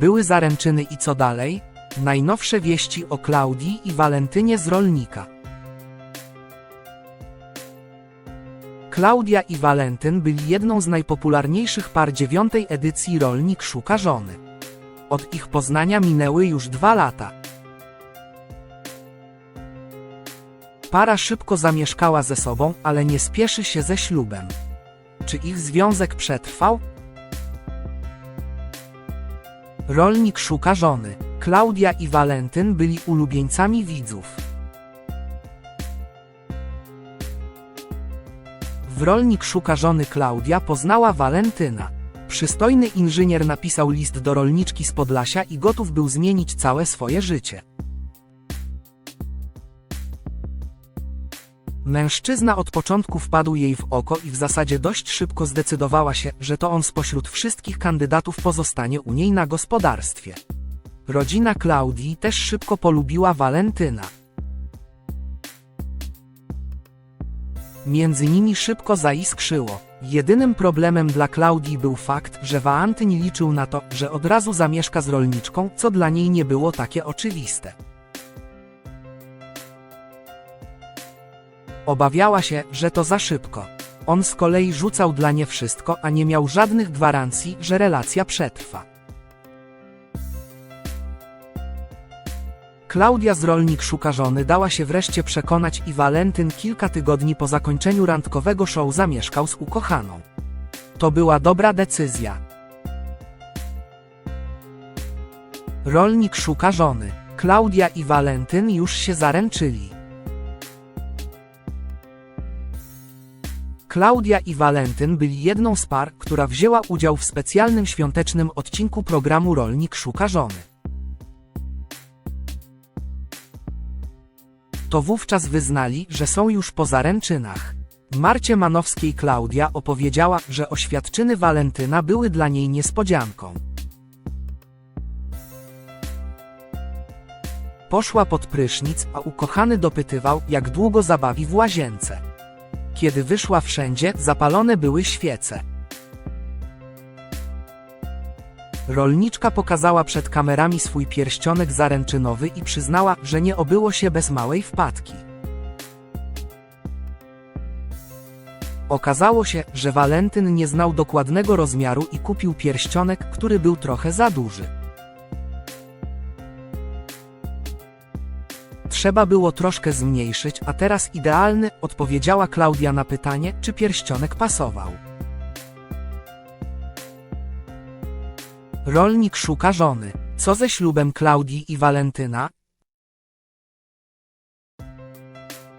Były zaręczyny i co dalej? Najnowsze wieści o Klaudii i Walentynie z rolnika. Klaudia i Walentyn byli jedną z najpopularniejszych par dziewiątej edycji Rolnik szuka żony. Od ich poznania minęły już dwa lata. Para szybko zamieszkała ze sobą, ale nie spieszy się ze ślubem. Czy ich związek przetrwał? Rolnik szuka żony. Klaudia i Walentyn byli ulubieńcami widzów. W Rolnik szuka żony Klaudia poznała Walentyna. Przystojny inżynier napisał list do rolniczki z Podlasia i gotów był zmienić całe swoje życie. Mężczyzna od początku wpadł jej w oko i w zasadzie dość szybko zdecydowała się, że to on spośród wszystkich kandydatów pozostanie u niej na gospodarstwie. Rodzina Klaudii też szybko polubiła Walentyna. Między nimi szybko zaiskrzyło. Jedynym problemem dla Klaudii był fakt, że Waantyn liczył na to, że od razu zamieszka z rolniczką, co dla niej nie było takie oczywiste. Obawiała się, że to za szybko. On z kolei rzucał dla nie wszystko, a nie miał żadnych gwarancji, że relacja przetrwa. Klaudia z Rolnik szuka żony dała się wreszcie przekonać i Walentyn kilka tygodni po zakończeniu randkowego show zamieszkał z ukochaną. To była dobra decyzja. Rolnik szuka żony. Klaudia i Walentyn już się zaręczyli. Klaudia i Walentyn byli jedną z par, która wzięła udział w specjalnym świątecznym odcinku programu Rolnik szuka żony. To wówczas wyznali, że są już po zaręczynach. Marcie Manowskiej Klaudia opowiedziała, że oświadczyny Walentyna były dla niej niespodzianką. Poszła pod prysznic, a ukochany dopytywał, jak długo zabawi w łazience. Kiedy wyszła wszędzie, zapalone były świece. Rolniczka pokazała przed kamerami swój pierścionek zaręczynowy i przyznała, że nie obyło się bez małej wpadki. Okazało się, że Walentyn nie znał dokładnego rozmiaru i kupił pierścionek, który był trochę za duży. Trzeba było troszkę zmniejszyć, a teraz idealny, odpowiedziała Klaudia na pytanie, czy pierścionek pasował. Rolnik szuka żony. Co ze ślubem Klaudii i Walentyna?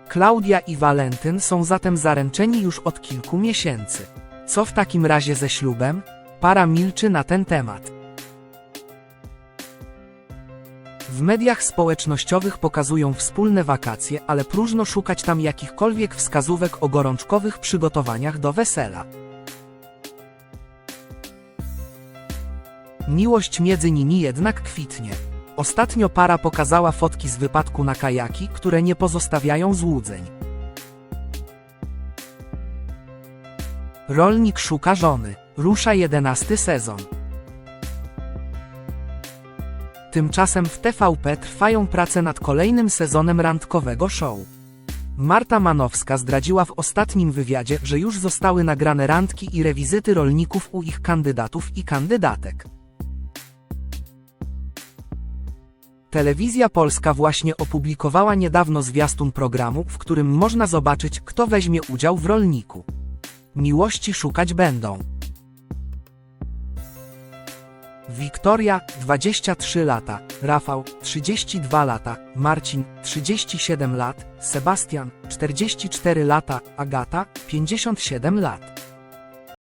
Klaudia i Walentyn są zatem zaręczeni już od kilku miesięcy. Co w takim razie ze ślubem? Para milczy na ten temat. W mediach społecznościowych pokazują wspólne wakacje, ale próżno szukać tam jakichkolwiek wskazówek o gorączkowych przygotowaniach do wesela. Miłość między nimi jednak kwitnie. Ostatnio para pokazała fotki z wypadku na kajaki, które nie pozostawiają złudzeń. Rolnik szuka żony. Rusza jedenasty sezon. Tymczasem w TVP trwają prace nad kolejnym sezonem randkowego show. Marta Manowska zdradziła w ostatnim wywiadzie, że już zostały nagrane randki i rewizyty rolników u ich kandydatów i kandydatek. Telewizja Polska właśnie opublikowała niedawno zwiastun programu, w którym można zobaczyć, kto weźmie udział w rolniku. Miłości szukać będą. Wiktoria, 23 lata, Rafał, 32 lata, Marcin, 37 lat, Sebastian, 44 lata, Agata, 57 lat.